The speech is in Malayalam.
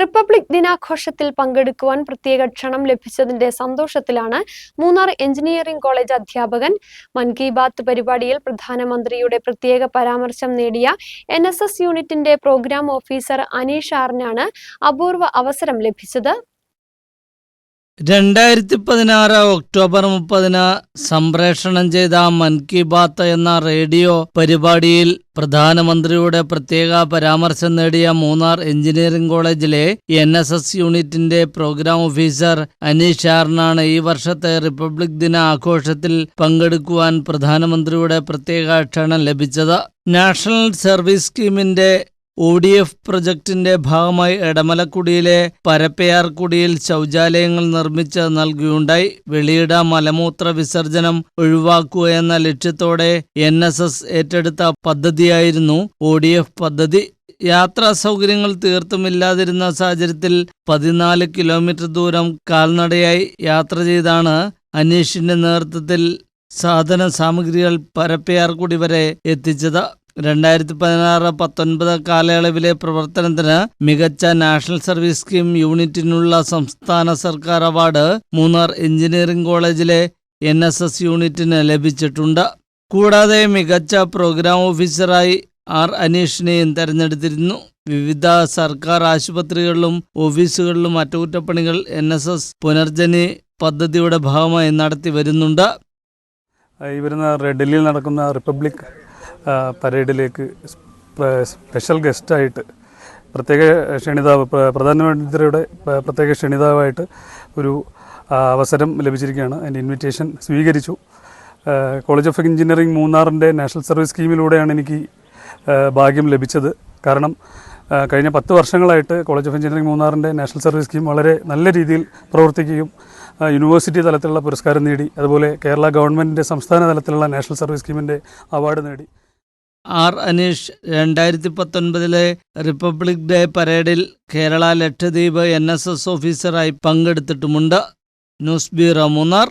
റിപ്പബ്ലിക് ദിനാഘോഷത്തിൽ പങ്കെടുക്കുവാൻ പ്രത്യേക ക്ഷണം ലഭിച്ചതിന്റെ സന്തോഷത്തിലാണ് മൂന്നാർ എഞ്ചിനീയറിംഗ് കോളേജ് അധ്യാപകൻ. മൻ കി ബാത്ത് പരിപാടിയിൽ പ്രധാനമന്ത്രിയുടെ പ്രത്യേക പരാമർശം നേടിയ എൻ യൂണിറ്റിന്റെ പ്രോഗ്രാം ഓഫീസർ അനീഷ് ആറിനാണ് അപൂർവ അവസരം ലഭിച്ചത്. രണ്ടായിരത്തി പതിനാറ് ഒക്ടോബർ മുപ്പതിന് സംപ്രേഷണം ചെയ്ത മൻ കി ബാത്ത് എന്ന റേഡിയോ പരിപാടിയിൽ പ്രധാനമന്ത്രിയുടെ പ്രത്യേക പരാമർശം നേടിയ മൂന്നാർ എഞ്ചിനീയറിംഗ് കോളേജിലെ എൻ എസ് എസ് യൂണിറ്റിന്റെ പ്രോഗ്രാം ഓഫീസർ അനീഷ് ആറിനാണ് ഈ വർഷത്തെ റിപ്പബ്ലിക് ദിന ആഘോഷത്തിൽ പങ്കെടുക്കുവാൻ പ്രധാനമന്ത്രിയുടെ പ്രത്യേക ക്ഷണം ലഭിച്ചത്. നാഷണൽ സർവീസ് സ്കീമിന്റെ ഒ ഡി എഫ് പ്രൊജക്ടിന്റെ ഭാഗമായി എടമലക്കുടിയിലെ പരപ്പയാർക്കുടിയിൽ ശൗചാലയങ്ങൾ നിർമ്മിച്ച് നൽകുകയുണ്ടായി. വെളിയിട മലമൂത്ര വിസർജനം ഒഴിവാക്കുക എന്ന ലക്ഷ്യത്തോടെ എൻ ഏറ്റെടുത്ത പദ്ധതിയായിരുന്നു ഒ പദ്ധതി. യാത്രാ സൗകര്യങ്ങൾ തീർത്തുമില്ലാതിരുന്ന സാഹചര്യത്തിൽ പതിനാല് കിലോമീറ്റർ ദൂരം കാൽനടയായി യാത്ര ചെയ്താണ് അനീഷിന്റെ നേതൃത്വത്തിൽ സാധന സാമഗ്രികൾ പരപ്പയാർകുടി വരെ എത്തിച്ചത്. രണ്ടായിരത്തി പതിനാറ് പത്തൊൻപത് കാലയളവിലെ പ്രവർത്തനത്തിന് മികച്ച നാഷണൽ സർവീസ് സ്കീം യൂണിറ്റിനുള്ള സംസ്ഥാന സർക്കാർ അവാർഡ് മൂന്നാർ എഞ്ചിനീയറിംഗ് കോളേജിലെ എൻ യൂണിറ്റിന് ലഭിച്ചിട്ടുണ്ട്. കൂടാതെ മികച്ച പ്രോഗ്രാം ഓഫീസറായി ആർ അനീഷിനെയും തെരഞ്ഞെടുത്തിരുന്നു. വിവിധ സർക്കാർ ആശുപത്രികളിലും ഓഫീസുകളിലും അറ്റകുറ്റപ്പണികൾ എൻ എസ് എസ് പുനർജനി പദ്ധതിയുടെ ഭാഗമായി നടത്തി വരുന്നുണ്ട്. ഡൽഹിയിൽ നടക്കുന്ന റിപ്പബ്ലിക് പരേഡിലേക്ക് സ്പ- സ്പെഷ്യൽ ഗസ്റ്റായിട്ട് പ്രത്യേക ക്ഷണിതാവ് പ്ര- പ്രധാനമന്ത്രിയുടെ പ്രത്യേക ക്ഷണിതാവായിട്ട് ഒരു അവസരം ലഭിച്ചിരിക്കുകയാണ്. അതിന്റെ ഇൻവിറ്റേഷൻ സ്വീകരിച്ചു. കോളേജ് ഓഫ് എഞ്ചിനീയറിംഗ് മൂന്നാറിന്റെ നാഷണൽ സർവീസ് സ്കീമിലൂടെയാണ് എനിക്ക് ഭാഗ്യം ലഭിച്ചത്. കാരണം കഴിഞ്ഞ പത്ത് വർഷങ്ങളായിട്ട് കോളേജ് ഓഫ് എഞ്ചിനീയറിംഗ് മൂന്നാറിന്റെ നാഷണൽ സർവീസ് സ്കീം വളരെ നല്ല രീതിയിൽ പ്രവർത്തിക്കുകയും യൂണിവേഴ്സിറ്റി തലത്തിലുള്ള പുരസ്കാരം നേടി അതുപോലെ കേരള ഗവൺമെന്റിന്റെ സംസ്ഥാന തലത്തിലുള്ള നാഷണൽ സർവീസ് സ്കീമിന്റെ അവാർഡ് നേടി. ആർ അനീഷ് രണ്ടായിരത്തി പത്തൊൻപതിലെ റിപ്പബ്ലിക് ഡേ പരേഡിൽ Kerala Lakshadweep N S S ഓഫീസറായി പങ്കെടുത്തിട്ടുമുണ്ട്. News bureau Munnar.